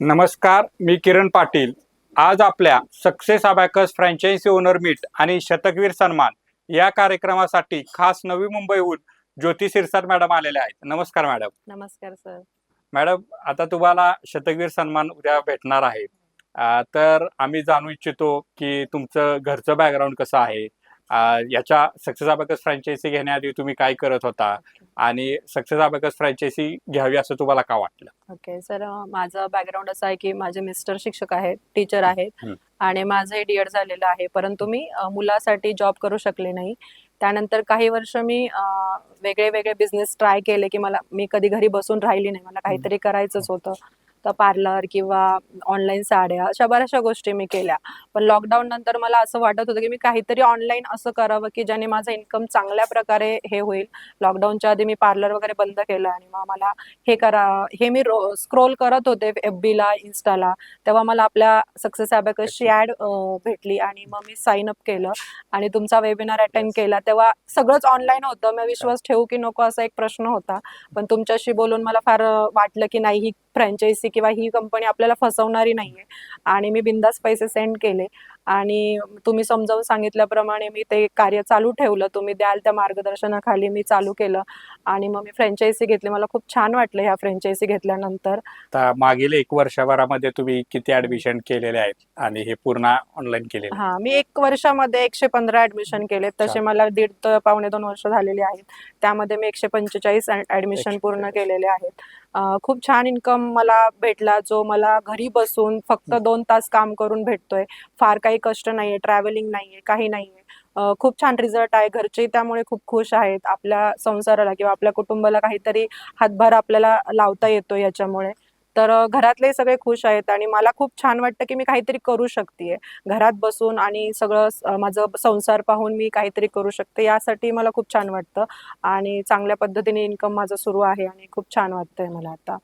नमस्कार मी किरण पाटील. आज आपल्या success abacus franchise owner meet आणि शतकवीर सन्मान या कार्यक्रमासाठी खास नवी मुंबईहून ज्योती सिरसाट मॅडम आलेल्या आहेत. नमस्कार मॅडम. नमस्कार सर. मॅडम आता तुम्हाला शतकवीर सन्मान उद्या भेटणार आहे. तर आम्ही जाणू इच्छितो की तुमचं घरचं बॅकग्राऊंड कसं आहे? याच्या सक्सेस अबॅकस फ्रँचायझी घेण्याआधी तुम्ही काय करत होता? आणि सक्सेस अबॅकस फ्रँचायझी घ्यावी असं तुम्हाला का वाटलं? ओके सर माझं बॅकग्राऊंड असं आहे की माझे मिस्टर शिक्षक आहेत टीचर आहेत. आणि माझं डीएड झालेलं आहे. परंतु मी मुलासाठी जॉब करू शकले नाही. त्यानंतर काही वर्ष मी वेगळे वेगळे बिझनेस ट्राय केले की मला मी कधी घरी बसून राहिली नाही. मला काहीतरी करायचंच होतं. तर पार्लर किंवा ऑनलाईन साड्या अशा बऱ्याचशा गोष्टी मी केल्या. पण लॉकडाऊन नंतर मला असं वाटत होतं की मी काहीतरी ऑनलाईन असं करावं की ज्याने माझं इन्कम चांगल्या प्रकारे हे होईल. लॉकडाऊनच्या आधी मी पार्लर वगैरे बंद केलं आणि मग मला हे करा हे मी स्क्रोल करत होते एफ बीला इन्स्टाला तेव्हा मला आपल्या सक्सेस अबॅकसची ऍड भेटली आणि मग मी साइन अप केलं आणि तुमचा वेबिनार अटेंड. केला. तेव्हा सगळंच ऑनलाईन होतं. मी विश्वास ठेवू की नको असा एक प्रश्न होता. पण तुमच्याशी बोलून मला फार वाटलं की नाही ही फ्रँचायसी किंवा ही कंपनी आपल्याला फसवणारी नाहीये. आणि मी बिंदास पैसे सेंड केले. आणि तुम्ही समजावून सांगितल्याप्रमाणे मी ते कार्य चालू ठेवलं. तुम्ही द्याल त्या मार्गदर्शनाखाली मी चालू केलं आणि मग मी फ्रँचायझी घेतली. मला खूप छान वाटलं ह्या फ्रँचायझी घेतल्यानंतर. मागील एक वर्षभरामध्ये तुम्ही किती ऍडमिशन केलेले आहेत आणि हे पूर्ण ऑनलाईन केलेले हा मी एक वर्षामध्ये एकशे पंधरा ऍडमिशन केले तसे. मला दीड पावणे दोन वर्ष झालेली आहेत. त्यामध्ये मी एकशे पंचेचाळीस ऍडमिशन पूर्ण. केलेले आहेत. खूप छान इन्कम मला भेटला जो मला घरी बसून फक्त. दोन तास काम करून भेटतोय. फार काही कष्ट नाहीये ट्रॅव्हलिंग नाहीये काही नाहीये. खूप छान रिझल्ट आहे. घरचे त्यामुळे खूप खुश आहेत. आपल्या संसाराला किंवा आपल्या कुटुंबाला काहीतरी हातभार आपल्याला लावता येतो याच्यामुळे. तर घरातले सगळे खुश आहेत आणि मला खूप छान वाटतं की मी काहीतरी करू शकते घरात बसून आणि सगळं माझं संसार पाहून मी काहीतरी करू शकते यासाठी मला खूप छान वाटतं. आणि चांगल्या पद्धतीने इन्कम माझं सुरू आहे आणि खूप छान वाटतंय मला आता.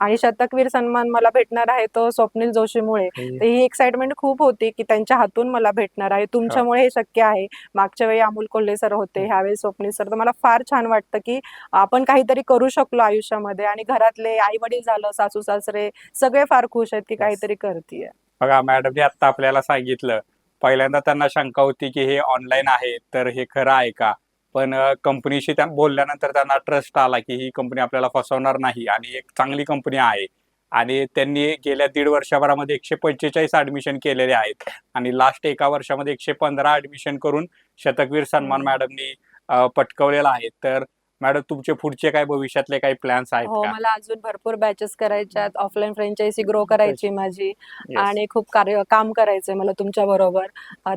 आणि शतकवीर सन्मान मला भेटणार आहे तो स्वप्नील जोशीमुळे. तर ही एक्साइटमेंट खूप होती की त्यांच्या हातून मला भेटणार आहे. तुमच्यामुळे हे शक्य आहे. मागच्या वेळी अमोल कोल्हे सर होते ह्यावेळी स्वप्नील सर. तर मला फार छान वाटतं की आपण काहीतरी करू शकलो आयुष्यामध्ये आणि घरातले आई वडील झालं सासू सासरे सगळे फार खुश आहेत की काहीतरी करतीये. बघा मॅडमने आता आपल्याला सांगितलं पहिल्यांदा त्यांना शंका होती की हे ऑनलाईन आहे तर हे खरं आहे का? पण कंपनीशी त्या बोलल्यानंतर त्यांना ट्रस्ट आला की ही कंपनी आपल्याला फसवणार नाही आणि एक चांगली कंपनी आहे. आणि त्यांनी गेल्या दीड वर्षभरामध्ये एकशे पंचेचाळीस ऍडमिशन केलेले आहेत आणि लास्ट एका वर्षामध्ये एकशे पंधरा ऍडमिशन करून शतकवीर सन्मान. मॅडमनी पटकवलेला आहे. तर मॅडम तुमचे पुढचे काय भविष्यातले काही प्लॅन्स आहेत हो का? मला अजून भरपूर बॅचेस करायच्यात. ऑफलाईन फ्रँचायझी ग्रो करायची माझी Yes. आणि खूप कार्य काम करायचंय मला तुमच्या बरोबर.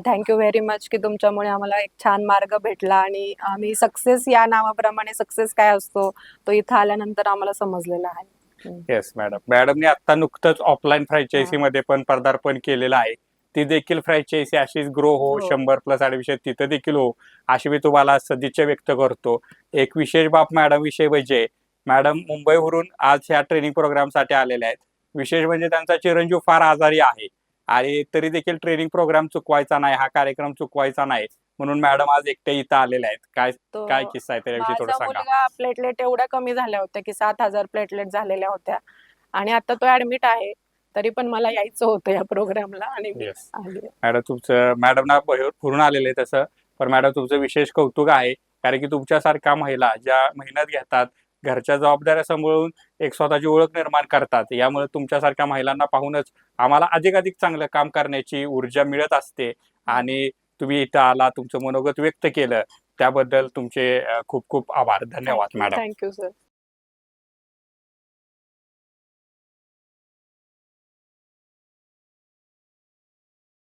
थँक्यू व्हेरी मच की तुमच्यामुळे आम्हाला एक छान मार्ग भेटला आणि आम्ही सक्सेस या नावाप्रमाणे सक्सेस काय असतो तो इथं आल्यानंतर आम्हाला समजलेला आहे. येस मॅडम मॅडमने आता नुकतंच ऑफलाईन फ्रँचायझी मध्ये पण पदार्पण केलेलं आहे. ती देखील फ्रँचायझी अशीच ग्रो हो हो. शंभर प्लस ऍडमिशन तिथं देखील हो अशी मी तुम्हाला सदिच्छा व्यक्त करतो. एक विशेष बाब मॅडम विषय म्हणजे मॅडम मुंबईवरून आज ह्या ट्रेनिंग प्रोग्रामसाठी आलेल्या आहेत. विशेष म्हणजे त्यांचा चिरंजीव फार आजारी आहे. आणि तरी देखील ट्रेनिंग प्रोग्राम चुकवायचा नाही हा कार्यक्रम चुकवायचा नाही. म्हणून मॅडम आज एकट्या इथं आलेल्या आहेत. काय काय किस्सा आहे त्याविषयी थोडं सांगा. प्लेटलेट एवढ्या कमी झाल्या होत्या की सात हजार प्लेटलेट झालेल्या होत्या. आणि आता तो ऍडमिट आहे. तरी पण मला यायचं होतं या प्रोग्रामला आणि मी Yes. आले. मॅडम तुमचं मॅडमना पूर्ण आलेलं आहे तसं पण मॅडम तुमचं विशेष कौतुक आहे कारण की तुमच्यासारख्या महिला ज्या मेहनत घेतात घरच्या जबाबदाऱ्या सांभाळून एक स्वतःची ओळख निर्माण करतात यामुळे तुमच्यासारख्या महिलांना पाहूनच आम्हाला अधिकाधिक चांगलं काम करण्याची ऊर्जा मिळत असते. आणि तुम्ही इथं आला तुमचं मनोगत व्यक्त केलं त्याबद्दल तुमचे अं, खूप खूप आभार. धन्यवाद मॅडम. Thank you sir